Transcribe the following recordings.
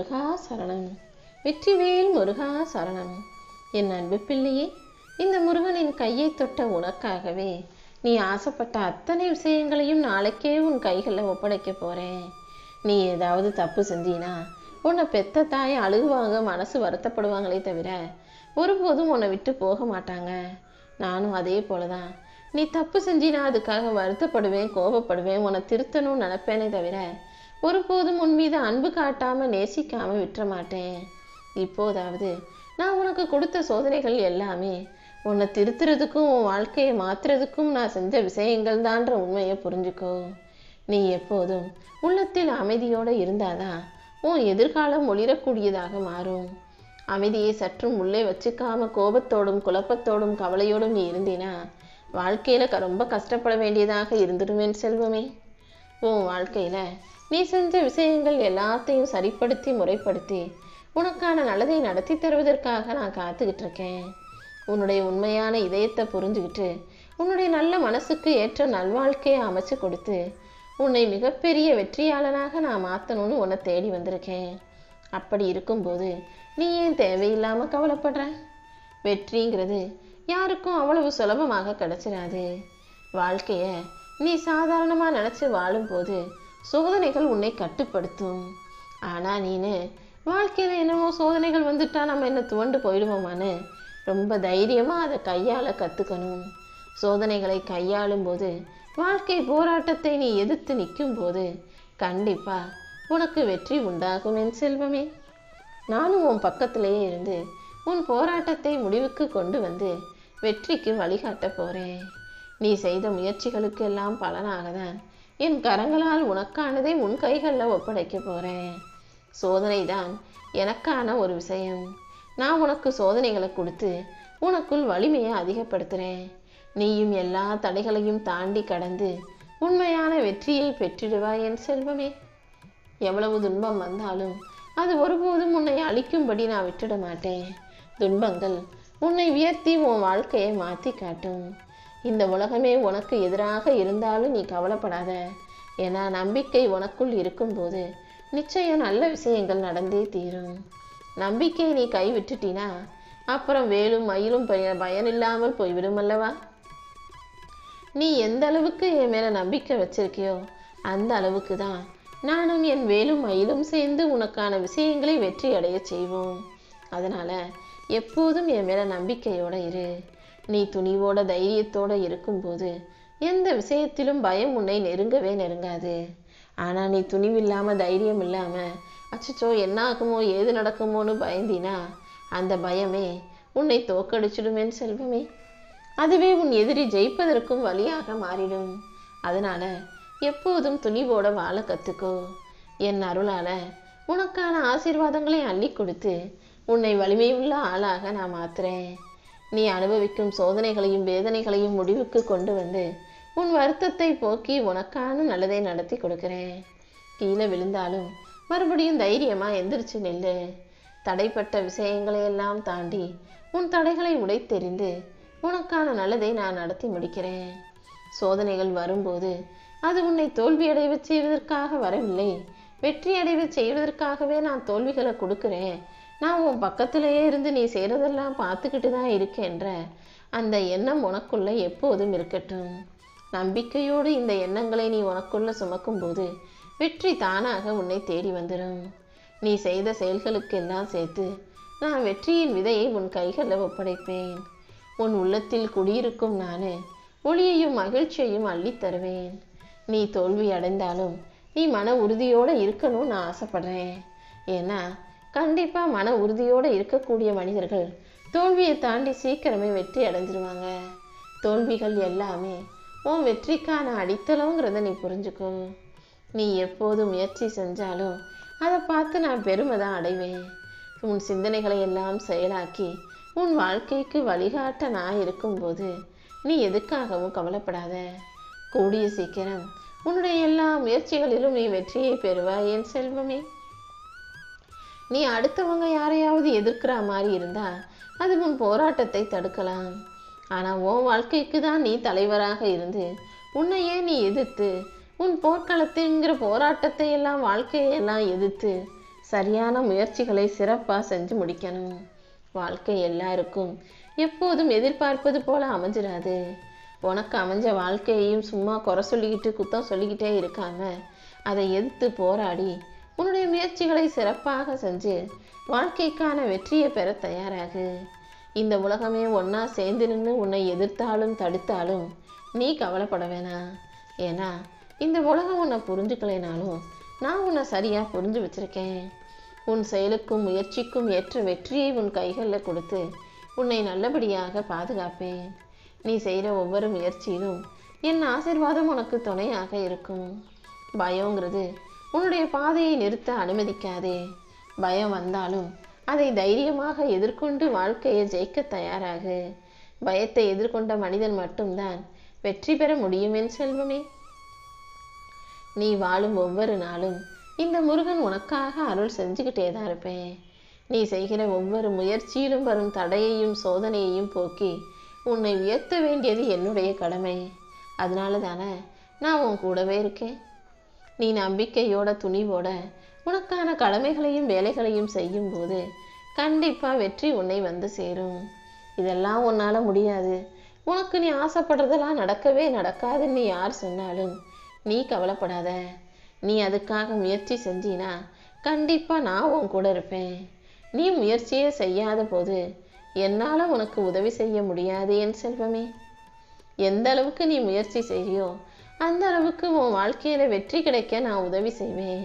முருகா சரணம். வெற்றிவேல் முருகா சரணம். என் அன்பு பிள்ளையே இந்த முருகனின் கையை தொட்ட உனக்காகவே நீ ஆசைப்பட்ட அத்தனை விஷயங்களையும் நாளைக்கே உன் கைகளில் ஒப்படைக்க போகிறேன் நீ ஏதாவது தப்பு செஞ்சினா உன்னை பெத்த தாய் அழுகுவாங்க மனசு வருத்தப்படுவாங்களே தவிர ஒருபோதும் உன்னை விட்டு போக மாட்டாங்க. நானும் அதே போலதான். நீ தப்பு செஞ்சினா அதுக்காக வருத்தப்படுவேன் கோபப்படுவேன் உன்னை திருத்தணும்னு நினப்பேனே தவிர ஒருபோதும் உன் மீது அன்பு காட்டாம நேசிக்காம விட்டுற மாட்டேன் இப்போதாவது நான் உனக்கு கொடுத்த சோதனைகள் எல்லாமே உன்னை திருத்துறதுக்கும் உன் வாழ்க்கையை மாத்துறதுக்கும் நான் செஞ்ச விஷயங்கள் தான்ற உண்மையை புரிஞ்சுக்கோ. நீ எப்போதும் உள்ளத்தில் அமைதியோடு இருந்தாதான் உன் எதிர்காலம் ஒளிரக்கூடியதாக மாறும். அமைதியை சற்றும் உள்ளே வச்சுக்காம கோபத்தோடும் குழப்பத்தோடும் கவலையோடும் நீ இருந்தினா வாழ்க்கையில் க- ரொம்ப கஷ்டப்பட வேண்டியதாக இருந்துடுவேன் செல்வமே. உன் வாழ்க்கையில் நீ செஞ்ச விஷயங்கள் எல்லாத்தையும் சரிப்படுத்தி முறைப்படுத்தி உனக்கான நல்லதை நடத்தி தருவதற்காக நான் காத்துக்கிட்டு இருக்கேன். உன்னுடைய உண்மையான இதயத்தை புரிஞ்சுக்கிட்டு உன்னுடைய நல்ல மனசுக்கு ஏற்ற நல்வாழ்க்கையை அமைச்சு கொடுத்து உன்னை மிகப்பெரிய வெற்றியாளனாக நான் மாற்றணும்னு உன்னை தேடி வந்திருக்கேன். அப்படி இருக்கும்போது நீ ஏன் தேவையில்லாமல் கவலைப்படுற? வெற்றிங்கிறது யாருக்கும் அவ்வளவு சுலபமாக கிடச்சிடாது வாழ்க்கையை நீ சாதாரணமாக நினச்சி வாழும்போது சோதனைகள் உன்னை கட்டுப்படுத்தும். ஆனா நீனு வாழ்க்கையில என்னமோ சோதனைகள் வந்துட்டா நம்ம என்ன துவண்டு போயிடுவோமான்னு ரொம்ப தைரியமா அதை கையாள கத்துக்கணும். சோதனைகளை கையாளும் போது வாழ்க்கை போராட்டத்தை நீ எதிர்த்து நிற்கும் போது கண்டிப்பா உனக்கு வெற்றி உண்டாகும் என் செல்வமே. நானும் உன் பக்கத்திலேயே இருந்து உன் போராட்டத்தை முடிவுக்கு கொண்டு வந்து வெற்றிக்கு வழிகாட்ட போறேன். நீ செய்த முயற்சிகளுக்கு எல்லாம் பலனாகதான் என் கரங்களால் உனக்கானதை உன் கைகளில் ஒப்படைக்க சோதனை தான் எனக்கான ஒரு விஷயம். நான் உனக்கு சோதனைகளை கொடுத்து உனக்குள் வலிமையை அதிகப்படுத்துகிறேன் நீயும் எல்லா தடைகளையும் தாண்டி கடந்து உண்மையான வெற்றியை பெற்றிடுவாய் என் செல்வமே. எவ்வளவு துன்பம் வந்தாலும் அது ஒருபோதும் உன்னை அழிக்கும்படி நான் விட்டுட மாட்டேன் துன்பங்கள் உன்னை உயர்த்தி உன் வாழ்க்கையை மாற்றி காட்டும். இந்த உலகமே உனக்கு எதிராக இருந்தாலும் நீ கவலைப்படாத. ஏன்னா நம்பிக்கை உனக்குள் இருக்கும்போது நிச்சயம் நல்ல விஷயங்கள் நடந்தே தீரும். நம்பிக்கையை நீ கைவிட்டுட்டினா அப்புறம் வேலும் மயிலும் பய பயனில்லாமல் போய்விடும் அல்லவா? நீ எந்த அளவுக்கு என் மேல நம்பிக்கை வச்சிருக்கியோ அந்த அளவுக்கு தான் நானும் என் வேலும் மயிலும் சேர்ந்து உனக்கான விஷயங்களை வெற்றி அடைய செய்வோம். அதனால எப்போதும் என் மேல நம்பிக்கையோட இரு. நீ துணிவோட தைரியத்தோட இருக்கும்போது எந்த விஷயத்திலும் பயம் உன்னை நெருங்கவே நெருங்காது. ஆனா நீ துணிவில்லாம தைரியம் இல்லாம அச்சச்சோ என்ன ஆகுமோ ஏது நடக்குமோன்னு பயந்தினா அந்த பயமே உன்னை தோக்கடிச்சிடுமேன் செல்வமே. அதுவே உன் எதிரி ஜெயிப்பதற்கும் வழியாக மாறிடும். அதனால எப்போதும் துணிவோட வாழ கத்துக்கோ. என் அருளால உனக்கான ஆசீர்வாதங்களை அள்ளி கொடுத்து உன்னை வலிமையுள்ள ஆளாக நான் மாத்துறேன். நீ அனுபவிக்கும் சோதனைகளையும் வேதனைகளையும் முடிவுக்கு கொண்டு வந்து உன் வருத்தத்தை போக்கி உனக்கான நல்லதை நடத்தி கொடுக்கிறேன். கீழே விழுந்தாலும் மறுபடியும் தைரியமா எந்திரிச்சு நில்லு. தடைப்பட்ட விஷயங்களை எல்லாம் தாண்டி உன் தடைகளை உடைத்தெறிந்து உனக்கான நல்லதை நான் நடத்தி முடிக்கிறேன். சோதனைகள் வரும்போது அது உன்னை தோல்வியடைவு செய்வதற்காக வரவில்லை. வெற்றி அடைவு செய்வதற்காகவே நான் தோல்விகளை கொடுக்கிறேன். நான் உன் பக்கத்திலேயே இருந்து நீ செய்கிறதெல்லாம் பார்த்துக்கிட்டு தான் இருக்கேன்ற அந்த எண்ணம் உனக்குள்ளே எப்போதும் இருக்கட்டும். நம்பிக்கையோடு இந்த எண்ணங்களை நீ உனக்குள்ளே சுமக்கும்போது வெற்றி தானாக உன்னை தேடி வந்துடும் நீ செய்த செயல்களுக்கெல்லாம் சேர்த்து நான் வெற்றியின் விதையை உன் கைகளில் ஒப்படைப்பேன். உன் உள்ளத்தில் குடியிருக்கும் நான் ஒளியையும் மகிழ்ச்சியையும் அள்ளித் தருவேன். நீ தோல்வி அடைந்தாலும் நீ மன உறுதியோடு இருக்கணும்னு நான் ஆசைப்படுறேன். ஏன்னா கண்டிப்பாக மன உறுதியோடு இருக்கக்கூடிய மனிதர்கள் தோல்வியை தாண்டி சீக்கிரமே வெற்றி அடைஞ்சிருவாங்க. தோல்விகள் எல்லாமே உன் வெற்றிக்கான அடித்தளங்கிறத நீ புரிஞ்சுக்கோ. நீ எப்போது முயற்சி செஞ்சாலும் அதை பார்த்து நான் பெருமை தான் அடைவேன். உன் சிந்தனைகளை எல்லாம் செயலாக்கி உன் வாழ்க்கைக்கு வழிகாட்ட நான் இருக்கும்போது நீ எதுக்காகவும் கவலைப்படாத. கூடிய சீக்கிரம் உன்னுடைய எல்லா முயற்சிகளிலும் நீ வெற்றியை பெறுவாய் என் செல்வமே. நீ அடுத்தவங்க யாரையாவது எதிர்க்கிற மாதிரி இருந்தா அது உன் போராட்டத்தை தடுக்கலாம். ஆனால் உன் வாழ்க்கைக்கு தான் நீ தலைவராக இருந்து உன்னையே நீ எதிர்த்து உன் போர்க்களத்துங்கிற போராட்டத்தை எல்லாம் வாழ்க்கையெல்லாம் எதிர்த்து சரியான முயற்சிகளை சிறப்பாக செஞ்சு முடிக்கணும். வாழ்க்கை எல்லாருக்கும் எப்போதும் எதிர்பார்ப்பது போல அமைஞ்சிடாது உனக்கு அமைஞ்ச வாழ்க்கையையும் சும்மா குறை சொல்லிக்கிட்டு குத்தம் சொல்லிக்கிட்டே இருக்காம அதை எதிர்த்து போராடி முயற்சிகளை சிறப்பாக செஞ்சு வாழ்க்கைக்கான வெற்றியை பெற தயாராகு. இந்த உலகமே ஒன்றா சேர்ந்து நின்று உன்னை எதிர்த்தாலும் தடுத்தாலும் நீ கவலைப்பட வேணாம் ஏன்னா இந்த உலகம் உன்னை புரிஞ்சுக்கலைனாலும் நான் உன்னை சரியாக புரிஞ்சு வச்சிருக்கேன். உன் செயலுக்கும் முயற்சிக்கும் ஏற்ற வெற்றியை உன் கைகளில் கொடுத்து உன்னை நல்லபடியாக பாதுகாப்பேன். நீ செய்கிற ஒவ்வொரு முயற்சியிலும் என் ஆசிர்வாதம் உனக்கு துணையாக இருக்கும். பயங்கிறது உன்னுடைய பாதையை நிறுத்த அனுமதிக்காதே. பயம் வந்தாலும் அதை தைரியமாக எதிர்கொண்டு வாழ்க்கையை ஜெயிக்க தயாராகு. பயத்தை எதிர்கொண்ட மனிதன் மட்டும்தான் வெற்றி பெற முடியுமேன் செல்வமே. நீ வாழும் ஒவ்வொரு நாளும் இந்த முருகன் உனக்காக அருள் செஞ்சுக்கிட்டே தான் இருப்பேன். நீ செய்கிற ஒவ்வொரு முயற்சியிலும் வரும் தடையையும் சோதனையையும் போக்கி உன்னை உயர்த்த வேண்டியது என்னுடைய கடமை. அதனால தானே நான் உன் கூடவே இருக்கேன். நீ நம்பிக்கையோட துணிவோட உனக்கான கடமைகளையும் வேலைகளையும் செய்யும்போது கண்டிப்பாக வெற்றி உன்னை வந்து சேரும். இதெல்லாம் உன்னால் முடியாது. உனக்கு நீ ஆசைப்படுறதெல்லாம் நடக்கவே நடக்காதுன்னு யார் சொன்னாலும் நீ கவலைப்படாத. நீ அதுக்காக முயற்சி செஞ்சினா கண்டிப்பாக நான் உன் கூட இருப்பேன். நீ முயற்சியே செய்யாத போது என்னால் உனக்கு உதவி செய்ய முடியாது என் செல்வமே. எந்த அளவுக்கு நீ முயற்சி செய்யோ அந்த அளவுக்கு உன் வாழ்க்கையில வெற்றி கிடைக்க நான் உதவி செய்வேன்.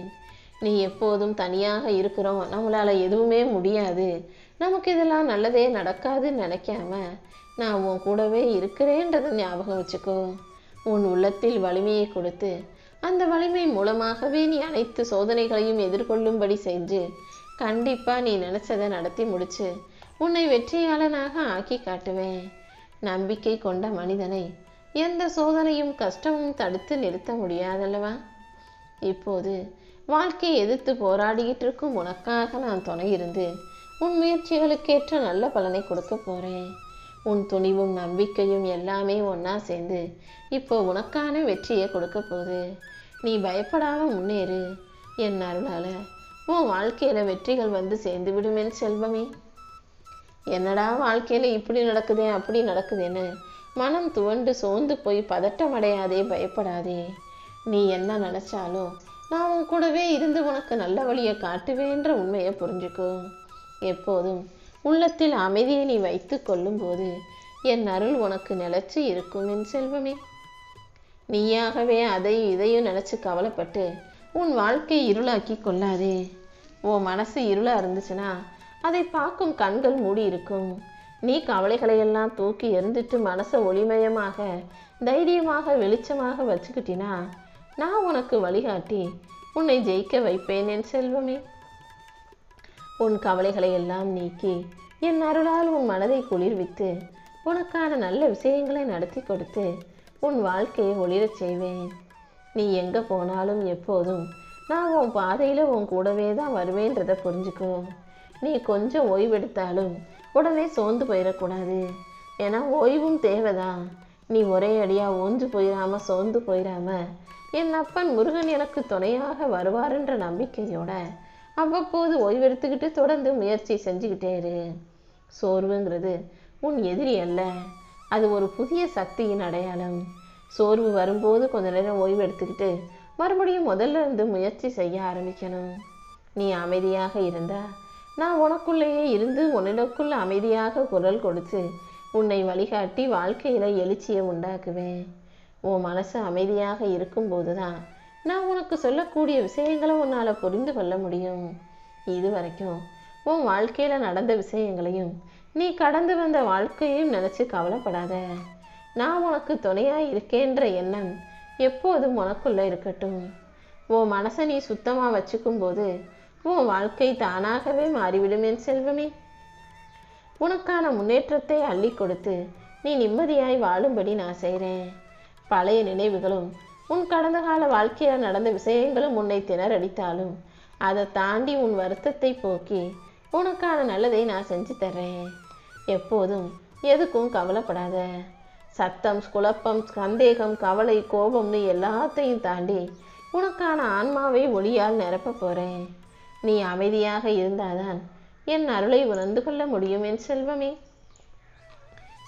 நீ எப்போதும் தனியாக இருக்கிறோம். நம்மளால எதுவுமே முடியாது. நமக்கு இதெல்லாம் நல்லதே நடக்காதுன்னு நினைக்காம நான் உன் கூடவே இருக்கிறேன்றதை ஞாபகம் வச்சுக்கோ. உன் உள்ளத்தில் வலிமையை கொடுத்து அந்த வலிமை மூலமாகவே நீ அனைத்து சோதனைகளையும் எதிர்கொள்ளும்படி செஞ்சு கண்டிப்பா நீ நினைச்சதை நடத்தி முடிச்சு உன்னை வெற்றியாளனாக ஆக்கி காட்டுவேன். நம்பிக்கை கொண்ட மனிதனை எந்த சோதனையும் கஷ்டமும் தடுத்து நிறுத்த முடியாதல்லவா? இப்போது வாழ்க்கையை எதிர்த்து போராடிக்கிட்டு இருக்கும் உனக்காக நான் துணை இருந்து உன் முயற்சிகளுக்கேற்ற நல்ல பலனை கொடுக்க போகிறேன் உன் துணிவும் நம்பிக்கையும் எல்லாமே ஒன்றா சேர்ந்து இப்போ உனக்கான வெற்றியை கொடுக்க போகுது. நீ பயப்படாமல் முன்னேறு. என் அருளால் உன் வாழ்க்கையில் வெற்றிகள் வந்து சேர்ந்து விடுமேன் செல்வமே. என்னடா வாழ்க்கையில் இப்படி நடக்குதே அப்படி நடக்குதேன்னு மனம் துவண்டு சோர்ந்து போய் பதட்டம் அடையாதே பயப்படாதே. நீ என்ன நினைச்சாலும் நான் உன் கூடவே இருந்து உனக்கு நல்ல வழியை காட்டுவேன்ற உண்மையை புரிஞ்சுக்கோ. எப்போதும் உள்ளத்தில் அமைதியை நீ வைத்து கொள்ளும்போது என் அருள் உனக்கு நிலச்சி இருக்கும் என் செல்வமே. நீயாகவே அதையும் இதையும் நினைச்சு கவலைப்பட்டு உன் வாழ்க்கையை இருளாக்கி கொள்ளாதே. உன் மனசு இருளா இருந்துச்சுன்னா அதை பார்க்கும் கண்கள் மூடி இருக்கும் நீ கவலைகளை எல்லாம் தூக்கி எறிந்துட்டு மனசை ஒளிமயமாக தைரியமாக வெளிச்சமாக வச்சுக்கிட்டினா நான் உனக்கு வழிகாட்டி உன்னை ஜெயிக்க வைப்பேன் என் செல்வமே. உன் கவலைகளை எல்லாம் நீக்கி என் அருளால் உன் மனதை குளிர்வித்து உனக்கான நல்ல விஷயங்களை நடத்தி கொடுத்து உன் வாழ்க்கையை ஒளிரச் செய்வேன். நீ எங்க போனாலும் எப்போதும் நான் உன் பாதையில் உன் கூடவே தான் வருவேன்றதை புரிஞ்சுக்கோ. நீ கொஞ்சம் ஓய்வெடுத்தாலும் உடனே சோர்ந்து போயிடக்கூடாது. ஏன்னா ஓய்வும் தேவைதான். நீ ஒரே அடியாக ஓஞ்சு போயிடாம சோர்ந்து போயிடாம என் அப்பன் முருகன் எனக்கு துணையாக வருவாருன்ற நம்பிக்கையோட அவ்வப்போது ஓய்வெடுத்துக்கிட்டு தொடர்ந்து முயற்சி செஞ்சுக்கிட்டே இரு. சோர்வுங்கிறது உன் எதிரி அல்ல. அது ஒரு புதிய சக்தியின் அடையாளம். சோர்வு வரும்போது கொஞ்ச நேரம் ஓய்வு எடுத்துக்கிட்டு மறுபடியும் முதல்ல இருந்து முயற்சி செய்ய ஆரம்பிக்கணும். நீ அமைதியாக இருந்தால் நான் உனக்குள்ளேயே இருந்து உன்னிடக்குள்ள அமைதியாக குரல் கொடுத்து உன்னை வழிகாட்டி வாழ்க்கையில எழுச்சியை உண்டாக்குவேன். உன் மனசு அமைதியாக இருக்கும்போது தான் நான் உனக்கு சொல்லக்கூடிய விஷயங்களை உன்னால் புரிந்து கொள்ள முடியும். இது வரைக்கும் உன் வாழ்க்கையில நடந்த விஷயங்களையும் நீ கடந்து வந்த வாழ்க்கையையும் நினைச்சு கவலைப்படாத. நான் உனக்கு துணையாக இருக்கேன்ற எண்ணம் எப்போதும் உனக்குள்ள இருக்கட்டும். உன் மனசை நீ சுத்தமாக வச்சுக்கும் போது உன் வாழ்க்கை தானாகவே மாறிவிடும் என் செல்வமே. உனக்கான முன்னேற்றத்தை அள்ளி கொடுத்து நீ நிம்மதியாய் வாழும்படி நான் செய்கிறேன் பழைய நினைவுகளும் உன் கடந்த கால வாழ்க்கையில் நடந்த விஷயங்களும் உன்னை திணறடித்தாலும் அதை தாண்டி உன் வருத்தத்தை போக்கி உனக்கான நல்லதை நான் செஞ்சு தர்றேன். எப்போதும் எதுக்கும் கவலைப்படாத. சத்தம் குழப்பம் சந்தேகம் கவலை கோபம்னு எல்லாத்தையும் தாண்டி உனக்கான ஆன்மாவை ஒளியால் நிரப்ப போகிறேன் நீ அமைதியாக இருந்தாதான் என் அருளை உணர்ந்து கொள்ள முடியும் என் செல்வமே.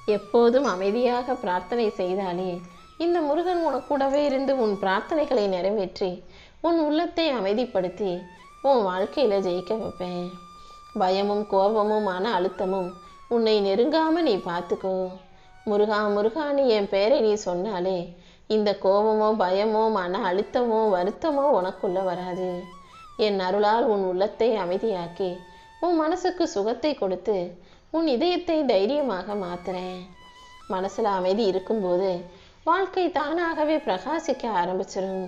எப்போதும் அமைதியாக பிரார்த்தனை செய்தாலே இந்த முருகன் உனக்கூடவே இருந்து உன் பிரார்த்தனைகளை நிறைவேற்றி உன் உள்ளத்தை அமைதிப்படுத்தி உன் வாழ்க்கையில ஜெயிக்க வைப்பேன். பயமும் கோபமும் மன அழுத்தமும் உன்னை நெருங்காம நீ பார்த்துக்கோ. முருகா முருகா நீ என் பேரை நீ சொன்னாலே இந்த கோபமோ பயமோ மன அழுத்தமோ வருத்தமோ உனக்குள்ள வராது. என் அருளால் உன் உள்ளத்தை அமைதியாக்கி உன் மனசுக்கு சுகத்தை கொடுத்து உன் இதயத்தை தைரியமாக மாத்துறேன். மனசுல அமைதி இருக்கும்போது வாழ்க்கை தானாகவே பிரகாசிக்க ஆரம்பிச்சிடும்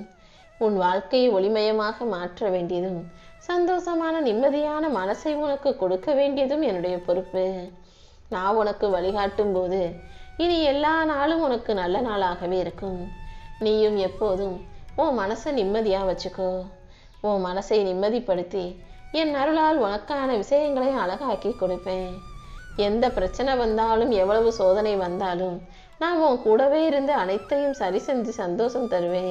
உன் வாழ்க்கையை ஒளிமயமாக மாற்ற வேண்டியதும் சந்தோஷமான நிம்மதியான மனசை உனக்கு கொடுக்க வேண்டியதும் என்னுடைய பொறுப்பு. நான் உனக்கு வழிகாட்டும் போது இனி எல்லா நாளும் உனக்கு நல்ல நாளாகவே இருக்கும். நீயும் எப்போதும் உன் மனசை நிம்மதியா வச்சுக்கோ. உன் மனசை நிம்மதிப்படுத்தி என் அருளால் உனக்கான விஷயங்களை அழகாக்கி கொடுப்பேன். எந்த பிரச்சனை வந்தாலும் எவ்வளவு சோதனை வந்தாலும் நான் உன் கூடவே இருந்து அனைத்தையும் சரி செஞ்சு சந்தோஷம் தருவேன்.